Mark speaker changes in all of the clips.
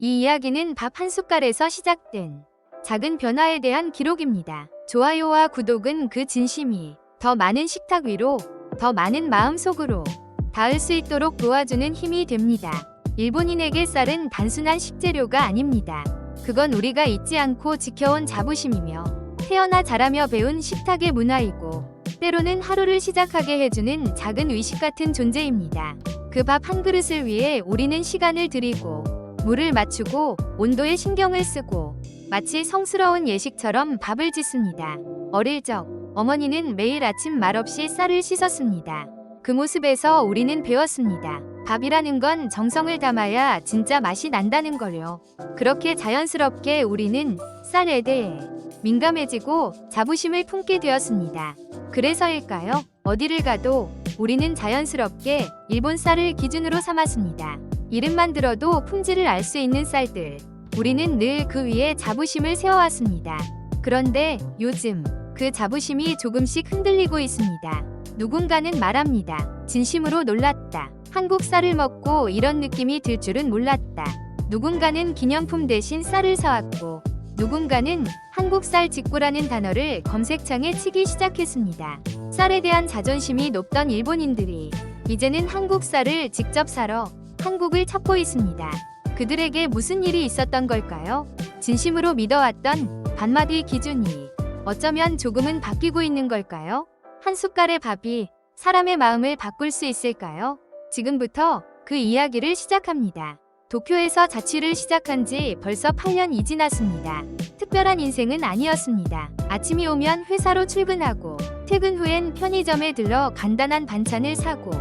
Speaker 1: 이 이야기는 밥 한 숟갈에서 시작된 작은 변화에 대한 기록입니다. 좋아요와 구독은 그 진심이 더 많은 식탁 위로, 더 많은 마음 속으로 닿을 수 있도록 도와주는 힘이 됩니다. 일본인에게 쌀은 단순한 식재료가 아닙니다. 그건 우리가 잊지 않고 지켜온 자부심이며 태어나 자라며 배운 식탁의 문화이고 때로는 하루를 시작하게 해주는 작은 의식 같은 존재입니다. 그 밥 한 그릇을 위해 우리는 시간을 들이고 물을 맞추고 온도에 신경을 쓰고 마치 성스러운 예식처럼 밥을 짓습니다. 어릴 적 어머니는 매일 아침 말없이 쌀을 씻었습니다. 그 모습에서 우리는 배웠습니다. 밥이라는 건 정성을 담아야 진짜 맛이 난다는 걸요. 그렇게 자연스럽게 우리는 쌀에 대해 민감해지고 자부심을 품게 되었습니다. 그래서일까요? 어디를 가도 우리는 자연스럽게 일본 쌀을 기준으로 삼았습니다. 이름만 들어도 품질을 알 수 있는 쌀들. 우리는 늘 그 위에 자부심을 세워왔습니다. 그런데 요즘 그 자부심이 조금씩 흔들리고 있습니다. 누군가는 말합니다. 진심으로 놀랐다. 한국 쌀을 먹고 이런 느낌이 들 줄은 몰랐다. 누군가는 기념품 대신 쌀을 사왔고, 누군가는 한국 쌀 직구라는 단어를 검색창에 치기 시작했습니다. 쌀에 대한 자존심이 높던 일본인들이 이제는 한국 쌀을 직접 사러 한국을 찾고 있습니다. 그들에게 무슨 일이 있었던 걸까요? 진심으로 믿어왔던 반마디 기준이 어쩌면 조금은 바뀌고 있는 걸까요? 한 숟갈의 밥이 사람의 마음을 바꿀 수 있을까요? 지금부터 그 이야기를 시작합니다. 도쿄에서 자취를 시작한 지 벌써 8년이 지났습니다. 특별한 인생은 아니었습니다. 아침이 오면 회사로 출근하고 퇴근 후엔 편의점에 들러 간단한 반찬을 사고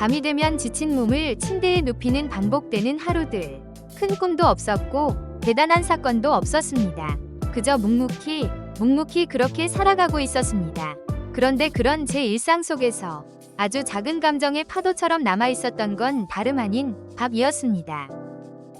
Speaker 1: 밤이 되면 지친 몸을 침대에 눕히는 반복되는 하루들. 큰 꿈도 없었고 대단한 사건도 없었습니다. 그저 묵묵히 묵묵히 그렇게 살아가고 있었습니다. 그런데 그런 제 일상 속에서 아주 작은 감정의 파도처럼 남아 있었던 건 다름 아닌 밥이었습니다.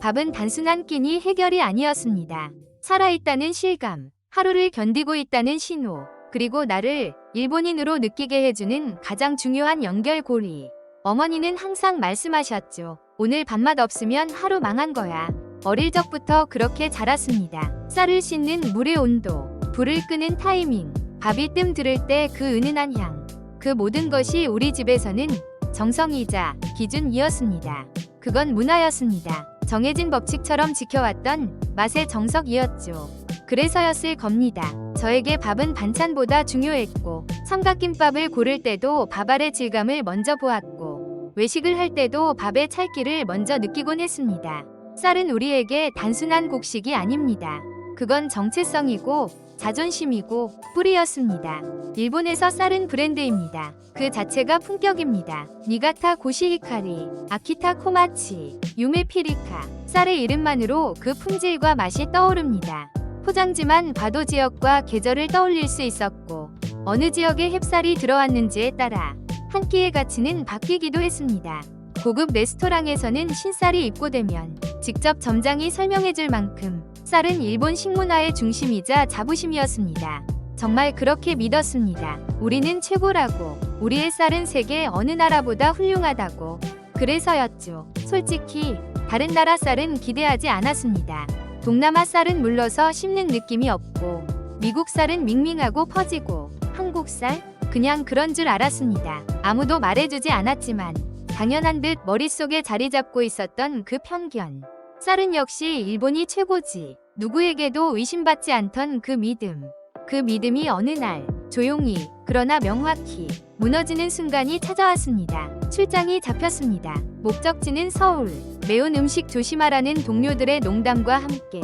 Speaker 1: 밥은 단순한 끼니 해결이 아니었습니다. 살아있다는 실감, 하루를 견디고 있다는 신호, 그리고 나를 일본인으로 느끼게 해주는 가장 중요한 연결고리. 어머니는 항상 말씀하셨죠. 오늘 밥맛 없으면 하루 망한 거야. 어릴 적부터 그렇게 자랐습니다. 쌀을 씻는 물의 온도, 불을 끄는 타이밍, 밥이 뜸 들을 때 그 은은한 향. 그 모든 것이 우리 집에서는 정성이자 기준이었습니다. 그건 문화였습니다. 정해진 법칙처럼 지켜왔던 맛의 정석이었죠. 그래서였을 겁니다. 저에게 밥은 반찬보다 중요했고, 삼각김밥을 고를 때도 밥 알의 질감을 먼저 보았고, 외식을 할 때도 밥의 찰기를 먼저 느끼곤 했습니다. 쌀은 우리에게 단순한 곡식이 아닙니다. 그건 정체성이고 자존심이고 뿌리였습니다. 일본에서 쌀은 브랜드입니다. 그 자체가 품격입니다. 니가타 고시히카리, 아키타 코마치, 유메 피리카, 쌀의 이름만으로 그 품질과 맛이 떠오릅니다. 포장지만 봐도 지역과 계절을 떠올릴 수 있었고 어느 지역에 햅쌀이 들어왔는지에 따라 한 끼의 가치는 바뀌기도 했습니다. 고급 레스토랑에서는 신쌀이 입고되면 직접 점장이 설명해줄 만큼 쌀은 일본 식문화의 중심이자 자부심이었습니다. 정말 그렇게 믿었습니다. 우리는 최고라고, 우리의 쌀은 세계 어느 나라보다 훌륭하다고. 그래서였죠. 솔직히 다른 나라 쌀은 기대하지 않았습니다. 동남아 쌀은 물러서 씹는 느낌이 없고, 미국 쌀은 밍밍하고 퍼지고, 한국 쌀? 그냥 그런 줄 알았습니다. 아무도 말해주지 않았지만, 당연한 듯 머릿속에 자리 잡고 있었던 그 편견. 쌀은 역시 일본이 최고지. 누구에게도 의심받지 않던 그 믿음. 그 믿음이 어느 날 조용히 그러나 명확히 무너지는 순간이 찾아왔습니다. 출장이 잡혔습니다. 목적지는 서울. 매운 음식 조심하라는 동료들의 농담과 함께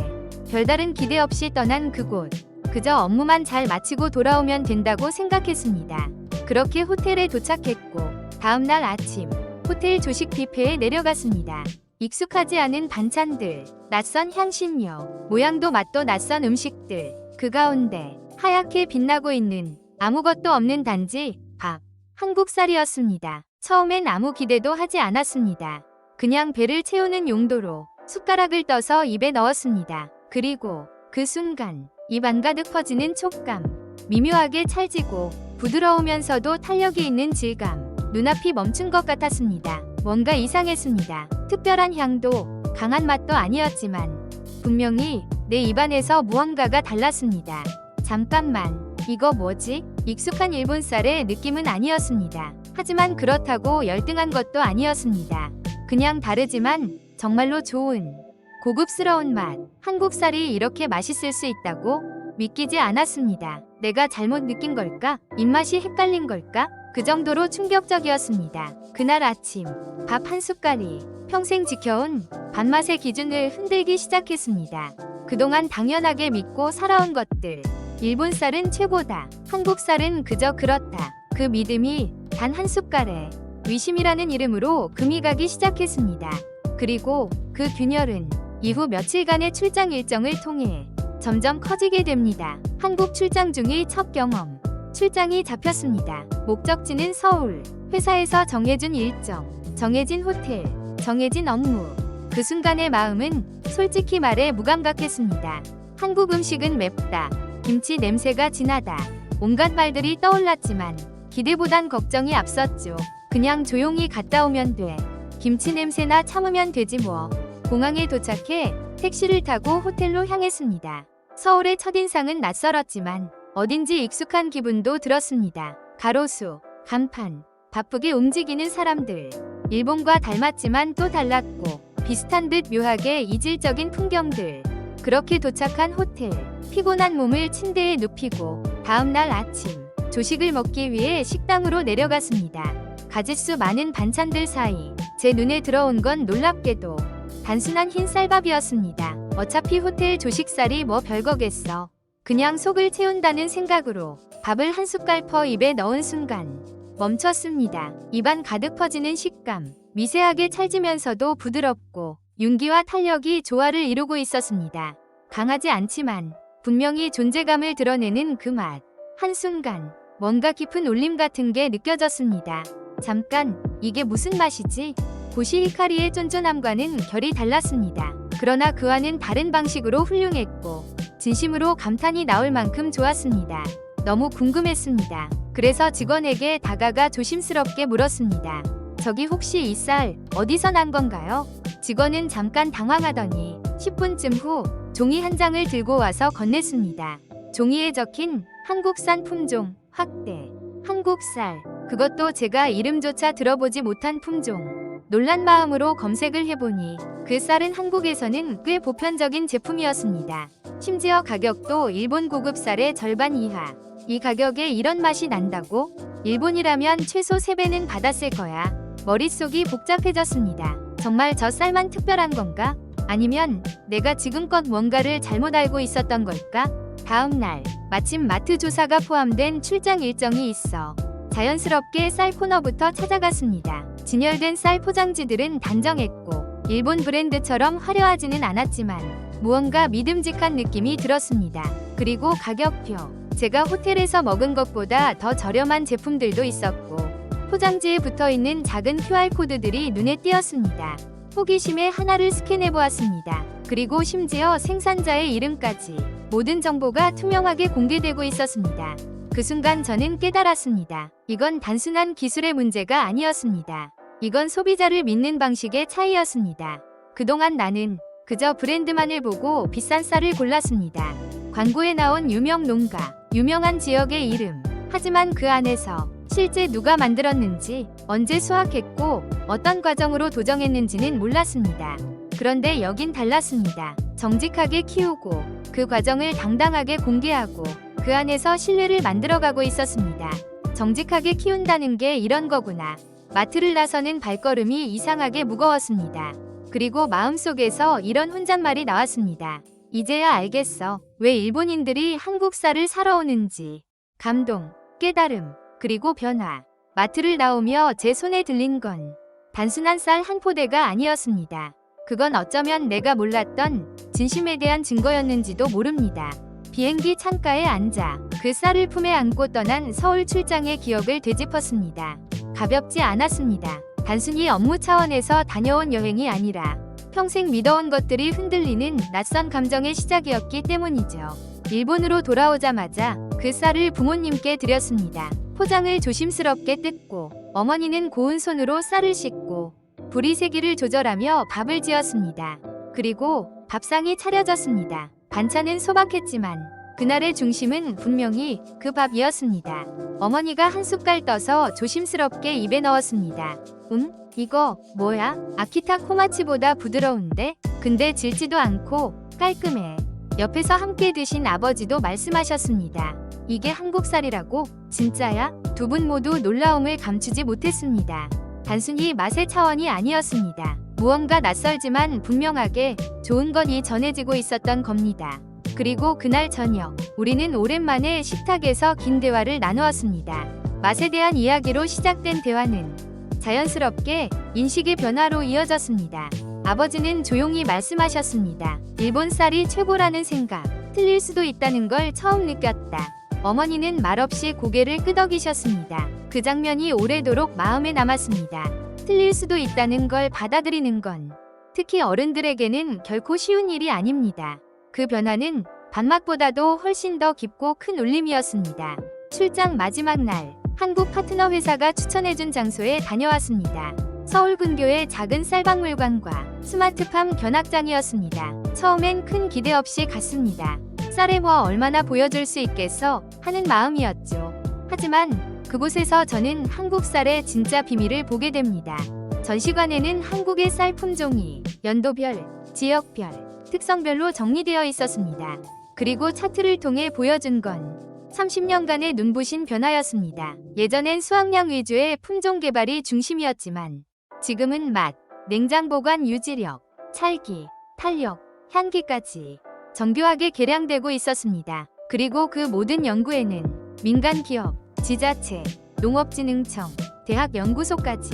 Speaker 1: 별다른 기대 없이 떠난 그곳. 그저 업무만 잘 마치고 돌아오면 된다고 생각했습니다. 그렇게 호텔에 도착했고 다음날 아침 호텔 조식 뷔페에 내려갔습니다. 익숙하지 않은 반찬들, 낯선 향신료, 모양도 맛도 낯선 음식들, 그 가운데 하얗게 빛나고 있는 아무것도 없는 단지 밥, 한국 쌀이었습니다. 처음엔 아무 기대도 하지 않았습니다. 그냥 배를 채우는 용도로 숟가락을 떠서 입에 넣었습니다. 그리고 그 순간 입 안 가득 퍼지는 촉감, 미묘하게 찰지고 부드러우면서도 탄력이 있는 질감, 눈앞이 멈춘 것 같았습니다. 뭔가 이상했습니다. 특별한 향도, 강한 맛도 아니었지만 분명히 내 입안에서 무언가가 달랐습니다. 잠깐만, 이거 뭐지? 익숙한 일본 쌀의 느낌은 아니었습니다. 하지만 그렇다고 열등한 것도 아니었습니다. 그냥 다르지만 정말로 좋은 고급스러운 맛. 한국 쌀이 이렇게 맛있을 수 있다고 믿기지 않았습니다. 내가 잘못 느낀 걸까? 입맛이 헷갈린 걸까? 그 정도로 충격적이었습니다. 그날 아침 밥 한 숟갈이 평생 지켜온 밥맛의 기준을 흔들기 시작했습니다. 그동안 당연하게 믿고 살아온 것들. 일본 쌀은 최고다. 한국 쌀은 그저 그렇다. 그 믿음이 단 한 숟갈에 위심이라는 이름으로 금이 가기 시작했습니다. 그리고 그 균열은 이후 며칠간의 출장 일정을 통해 점점 커지게 됩니다. 한국 출장 중의 첫 경험. 출장이 잡혔습니다. 목적지는 서울. 회사에서 정해준 일정, 정해진 호텔, 정해진 업무. 그 순간의 마음은 솔직히 말해 무감각했습니다. 한국 음식은 맵다. 김치 냄새가 진하다. 온갖 말들이 떠올랐지만 기대보단 걱정이 앞섰죠. 그냥 조용히 갔다 오면 돼. 김치 냄새나 참으면 되지 뭐. 공항에 도착해 택시를 타고 호텔로 향했습니다. 서울의 첫인상은 낯설었지만 어딘지 익숙한 기분도 들었습니다. 가로수, 간판, 바쁘게 움직이는 사람들. 일본과 닮았지만 또 달랐고 비슷한 듯 묘하게 이질적인 풍경들. 그렇게 도착한 호텔. 피곤한 몸을 침대에 눕히고 다음날 아침 조식을 먹기 위해 식당으로 내려갔습니다. 가짓수 많은 반찬들 사이 제 눈에 들어온 건 놀랍게도 단순한 흰 쌀밥이었습니다. 어차피 호텔 조식살이 뭐 별거겠어. 그냥 속을 채운다는 생각으로 밥을 한 숟갈 퍼 입에 넣은 순간 멈췄습니다. 입안 가득 퍼지는 식감, 미세하게 찰지면서도 부드럽고 윤기와 탄력이 조화를 이루고 있었습니다. 강하지 않지만 분명히 존재감을 드러내는 그 맛. 한순간 뭔가 깊은 울림 같은 게 느껴졌습니다. 잠깐, 이게 무슨 맛이지? 고시 히카리의 쫀쫀함과는 결이 달랐습니다. 그러나 그 안은 다른 방식으로 훌륭했고 진심으로 감탄이 나올 만큼 좋았습니다. 너무 궁금했습니다. 그래서 직원에게 다가가 조심스럽게 물었습니다. 저기 혹시 이 쌀 어디서 난 건가요? 직원은 잠깐 당황하더니 10분쯤 후 종이 한 장을 들고 와서 건넸습니다. 종이에 적힌 한국산 품종 확대 한국쌀 그것도 제가 이름조차 들어보지 못한 품종 놀란 마음으로 검색을 해보니 그 쌀은 한국에서는 꽤 보편적인 제품이었습니다. 심지어 가격도 일본 고급 쌀의 절반 이하. 이 가격에 이런 맛이 난다고? 일본이라면 최소 3배는 받았을 거야. 머릿속이 복잡해졌습니다. 정말 저 쌀만 특별한 건가? 아니면 내가 지금껏 뭔가를 잘못 알고 있었던 걸까? 다음 날 마침 마트 조사가 포함된 출장 일정이 있어 자연스럽게 쌀 코너부터 찾아갔습니다. 진열된 쌀 포장지들은 단정했고 일본 브랜드처럼 화려하지는 않았지만 무언가 믿음직한 느낌이 들었습니다. 그리고 가격표. 제가 호텔에서 먹은 것보다 더 저렴한 제품들도 있었고 포장지에 붙어 있는 작은 QR코드들이 눈에 띄었습니다. 호기심에 하나를 스캔해 보았습니다. 그리고 심지어 생산자의 이름까지 모든 정보가 투명하게 공개되고 있었습니다. 그 순간 저는 깨달았습니다. 이건 단순한 기술의 문제가 아니었습니다. 이건 소비자를 믿는 방식의 차이였습니다. 그동안 나는 그저 브랜드만을 보고 비싼 쌀을 골랐습니다. 광고에 나온 유명 농가, 유명한 지역의 이름. 하지만 그 안에서 실제 누가 만들었는지, 언제 수확했고, 어떤 과정으로 도정했는지는 몰랐습니다. 그런데 여긴 달랐습니다. 정직하게 키우고, 그 과정을 당당하게 공개하고, 그 안에서 신뢰를 만들어가고 있었습니다. 정직하게 키운다는 게 이런 거구나. 마트를 나서는 발걸음이 이상하게 무거웠습니다. 그리고 마음속에서 이런 혼잣말이 나왔습니다. 이제야 알겠어. 왜 일본인들이 한국 쌀을 사러 오는지. 감동, 깨달음, 그리고 변화. 마트를 나오며 제 손에 들린 건 단순한 쌀 한 포대가 아니었습니다. 그건 어쩌면 내가 몰랐던 진심에 대한 증거였는지도 모릅니다. 비행기 창가에 앉아 그 쌀을 품에 안고 떠난 서울 출장의 기억을 되짚었습니다. 가볍지 않았습니다. 단순히 업무 차원에서 다녀온 여행이 아니라 평생 믿어온 것들이 흔들리는 낯선 감정의 시작이었기 때문이죠. 일본으로 돌아오자마자 그 쌀을 부모님께 드렸습니다. 포장을 조심스럽게 뜯고 어머니는 고운 손으로 쌀을 씻고 불이 세기를 조절하며 밥을 지었습니다. 그리고 밥상이 차려졌습니다. 반찬은 소박했지만 그날의 중심은 분명히 그 밥이었습니다. 어머니가 한 숟갈 떠서 조심스럽게 입에 넣었습니다. 음? 이거 뭐야? 아키타 코마치보다 부드러운데? 근데 질지도 않고 깔끔해. 옆에서 함께 드신 아버지도 말씀하셨습니다. 이게 한국살이라고? 진짜야? 두 분 모두 놀라움을 감추지 못했습니다. 단순히 맛의 차원이 아니었습니다. 무언가 낯설지만 분명하게 좋은 건이 전해지고 있었던 겁니다. 그리고 그날 저녁, 우리는 오랜만에 식탁에서 긴 대화를 나누었습니다. 맛에 대한 이야기로 시작된 대화는 자연스럽게 인식의 변화로 이어졌습니다. 아버지는 조용히 말씀하셨습니다. 일본 쌀이 최고라는 생각, 틀릴 수도 있다는 걸 처음 느꼈다. 어머니는 말없이 고개를 끄덕이셨습니다. 그 장면이 오래도록 마음에 남았습니다. 틀릴 수도 있다는 걸 받아들이는 건 특히 어른들에게는 결코 쉬운 일이 아닙니다. 그 변화는 반막보다도 훨씬 더 깊고 큰 울림이었습니다. 출장 마지막 날, 한국 파트너 회사가 추천해준 장소에 다녀왔습니다. 서울 근교의 작은 쌀박물관과 스마트팜 견학장이었습니다. 처음엔 큰 기대 없이 갔습니다. 쌀에 뭐 얼마나 보여줄 수 있겠어 하는 마음이었죠. 하지만 그곳에서 저는 한국 쌀의 진짜 비밀을 보게 됩니다. 전시관에는 한국의 쌀 품종이 연도별, 지역별, 특성별로 정리되어 있었습니다. 그리고 차트를 통해 보여준 건 30년간의 눈부신 변화였습니다. 예전엔 수확량 위주의 품종 개발이 중심이었지만 지금은 맛, 냉장 보관 유지력, 찰기, 탄력, 향기까지 정교하게 개량되고 있었습니다. 그리고 그 모든 연구에는 민간 기업, 지자체, 농업진흥청, 대학 연구소까지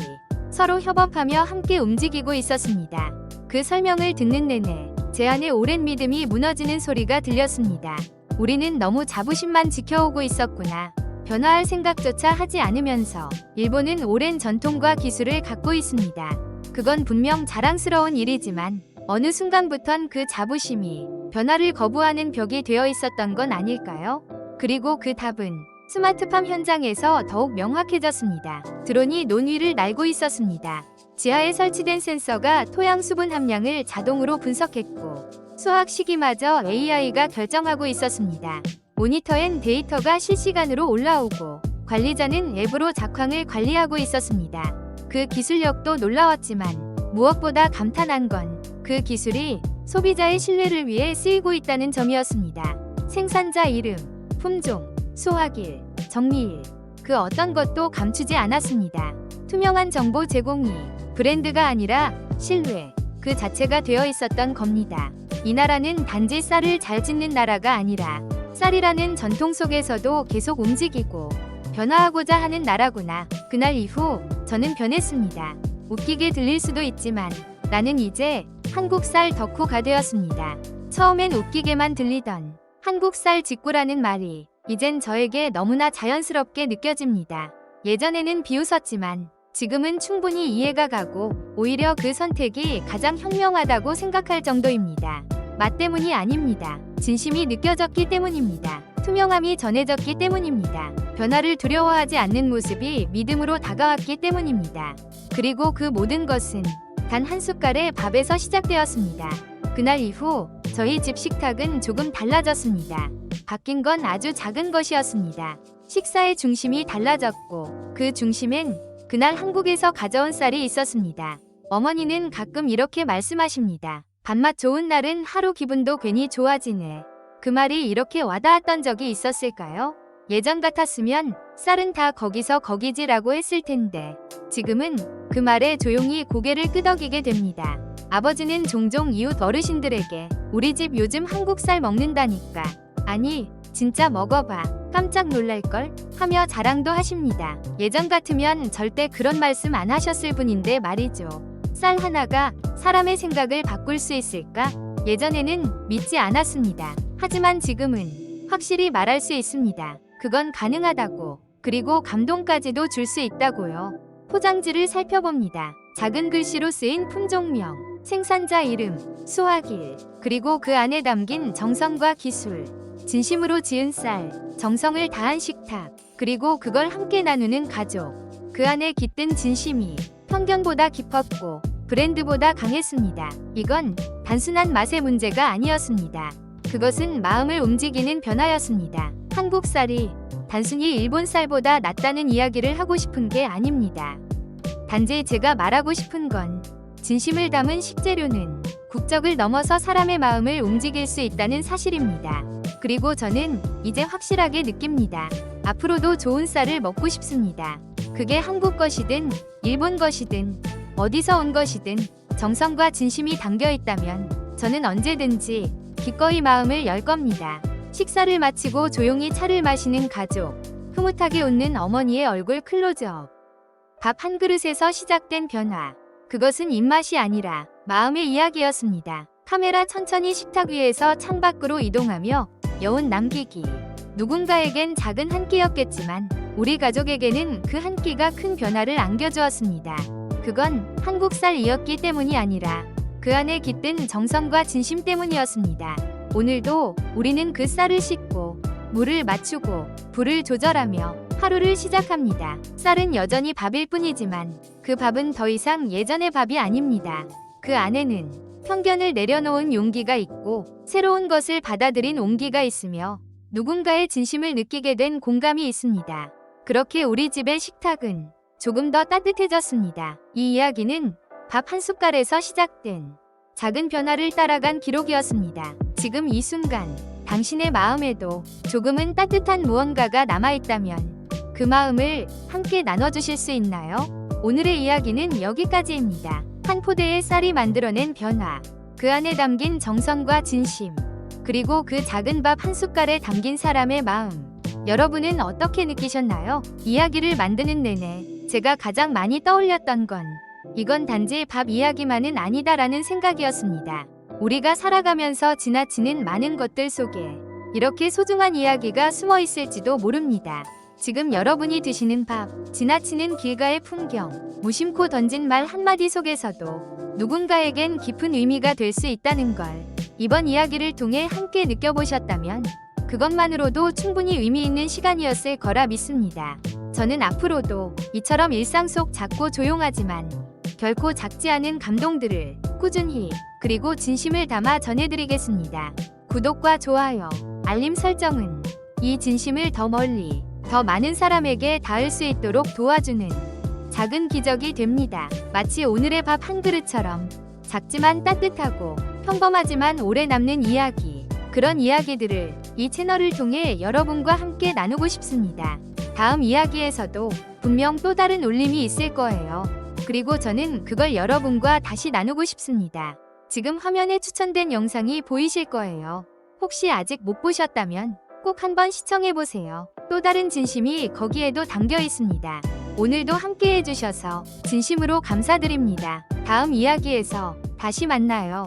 Speaker 1: 서로 협업하며 함께 움직이고 있었습니다. 그 설명을 듣는 내내 제 안에 오랜 믿음이 무너지는 소리가 들렸습니다. 우리는 너무 자부심만 지켜오고 있었구나. 변화할 생각조차 하지 않으면서 일본은 오랜 전통과 기술을 갖고 있습니다. 그건 분명 자랑스러운 일이지만 어느 순간부턴 그 자부심이 변화를 거부하는 벽이 되어 있었던 건 아닐까요? 그리고 그 답은 스마트팜 현장에서 더욱 명확해졌습니다. 드론이 논 위를 날고 있었습니다. 지하에 설치된 센서가 토양 수분 함량을 자동으로 분석했고 수학 시기마저 AI가 결정하고 있었습니다. 모니터엔 데이터가 실시간으로 올라오고 관리자는 앱으로 작황을 관리하고 있었습니다. 그 기술력도 놀라웠지만 무엇보다 감탄한 건 그 기술이 소비자의 신뢰를 위해 쓰이고 있다는 점이었습니다. 생산자 이름, 품종, 수확일, 정리일, 그 어떤 것도 감추지 않았습니다. 투명한 정보 제공이 브랜드가 아니라 신뢰, 그 자체가 되어 있었던 겁니다. 이 나라는 단지 쌀을 잘 짓는 나라가 아니라 쌀이라는 전통 속에서도 계속 움직이고 변화하고자 하는 나라구나. 그날 이후 저는 변했습니다. 웃기게 들릴 수도 있지만 나는 이제 한국 쌀 덕후가 되었습니다. 처음엔 웃기게만 들리던 한국 쌀 직구라는 말이 이젠 저에게 너무나 자연스럽게 느껴집니다. 예전에는 비웃었지만 지금은 충분히 이해가 가고 오히려 그 선택이 가장 현명하다고 생각할 정도입니다. 맛 때문이 아닙니다. 진심이 느껴졌기 때문입니다. 투명함이 전해졌기 때문입니다. 변화를 두려워하지 않는 모습이 믿음으로 다가왔기 때문입니다. 그리고 그 모든 것은 단 한 숟갈의 밥에서 시작되었습니다. 그날 이후 저희 집 식탁은 조금 달라졌습니다. 바뀐 건 아주 작은 것이었습니다. 식사의 중심이 달라졌고 그 중심엔 그날 한국에서 가져온 쌀이 있었습니다. 어머니는 가끔 이렇게 말씀하십니다. 밥맛 좋은 날은 하루 기분도 괜히 좋아지네. 그 말이 이렇게 와닿았던 적이 있었을까요? 예전 같았으면 쌀은 다 거기서 거기지라고 했을 텐데 지금은 그 말에 조용히 고개를 끄덕이게 됩니다. 아버지는 종종 이웃 어르신들에게 우리 집 요즘 한국 쌀 먹는다니까 아니 진짜 먹어봐 깜짝 놀랄걸 하며 자랑도 하십니다. 예전 같으면 절대 그런 말씀 안 하셨을 분인데 말이죠. 쌀 하나가 사람의 생각을 바꿀 수 있을까? 예전에는 믿지 않았습니다. 하지만 지금은 확실히 말할 수 있습니다. 그건 가능하다고. 그리고 감동까지도 줄 수 있다고요. 포장지를 살펴봅니다. 작은 글씨로 쓰인 품종명, 생산자 이름, 수확일, 그리고 그 안에 담긴 정성과 기술. 진심으로 지은 쌀, 정성을 다한 식탁, 그리고 그걸 함께 나누는 가족. 그 안에 깃든 진심이 편견보다 깊었고 브랜드보다 강했습니다. 이건 단순한 맛의 문제가 아니었습니다. 그것은 마음을 움직이는 변화였습니다. 한국 쌀이 단순히 일본 쌀보다 낫다는 이야기를 하고 싶은 게 아닙니다. 단지 제가 말하고 싶은 건 진심을 담은 식재료는 국적을 넘어서 사람의 마음을 움직일 수 있다는 사실입니다. 그리고 저는 이제 확실하게 느낍니다. 앞으로도 좋은 쌀을 먹고 싶습니다. 그게 한국 것이든 일본 것이든 어디서 온 것이든 정성과 진심이 담겨 있다면 저는 언제든지 기꺼이 마음을 열 겁니다. 식사를 마치고 조용히 차를 마시는 가족, 흐뭇하게 웃는 어머니의 얼굴 클로즈업. 밥 한 그릇에서 시작된 변화. 그것은 입맛이 아니라 마음의 이야기였습니다. 카메라 천천히 식탁 위에서 창밖으로 이동하며 여운 남기기. 누군가에겐 작은 한 끼였겠지만 우리 가족에게는 그 한 끼가 큰 변화를 안겨주었습니다. 그건 한국 쌀이었기 때문이 아니라 그 안에 깃든 정성과 진심 때문이었습니다. 오늘도 우리는 그 쌀을 씻고 물을 맞추고 불을 조절하며 하루를 시작합니다. 쌀은 여전히 밥일 뿐이지만 그 밥은 더 이상 예전의 밥이 아닙니다. 그 안에는 편견을 내려놓은 용기가 있고 새로운 것을 받아들인 온기가 있으며 누군가의 진심을 느끼게 된 공감이 있습니다. 그렇게 우리 집의 식탁은 조금 더 따뜻해졌습니다. 이 이야기는 밥 한 숟갈에서 시작된 작은 변화를 따라간 기록이었습니다. 지금 이 순간 당신의 마음에도 조금은 따뜻한 무언가가 남아있다면 그 마음을 함께 나눠주실 수 있나요? 오늘의 이야기는 여기까지입니다. 한 포대의 쌀이 만들어낸 변화, 그 안에 담긴 정성과 진심, 그리고 그 작은 밥 한 숟갈에 담긴 사람의 마음. 여러분은 어떻게 느끼셨나요? 이야기를 만드는 내내 제가 가장 많이 떠올렸던 건 이건 단지 밥 이야기만은 아니다라는 생각이었습니다. 우리가 살아가면서 지나치는 많은 것들 속에 이렇게 소중한 이야기가 숨어 있을지도 모릅니다. 지금 여러분이 드시는 밥, 지나치는 길가의 풍경, 무심코 던진 말 한마디 속에서도 누군가에겐 깊은 의미가 될 수 있다는 걸 이번 이야기를 통해 함께 느껴보셨다면 그것만으로도 충분히 의미 있는 시간이었을 거라 믿습니다. 저는 앞으로도 이처럼 일상 속 작고 조용하지만 결코 작지 않은 감동들을 꾸준히 그리고 진심을 담아 전해드리겠습니다. 구독과 좋아요, 알림 설정은 이 진심을 더 멀리, 더 많은 사람에게 닿을 수 있도록 도와주는 작은 기적이 됩니다. 마치 오늘의 밥 한 그릇처럼 작지만 따뜻하고 평범하지만 오래 남는 이야기. 그런 이야기들을 이 채널을 통해 여러분과 함께 나누고 싶습니다. 다음 이야기에서도 분명 또 다른 울림이 있을 거예요. 그리고 저는 그걸 여러분과 다시 나누고 싶습니다. 지금 화면에 추천된 영상이 보이실 거예요. 혹시 아직 못 보셨다면 꼭 한번 시청해 보세요. 또 다른 진심이 거기에도 담겨 있습니다. 오늘도 함께 해주셔서 진심으로 감사드립니다. 다음 이야기에서 다시 만나요.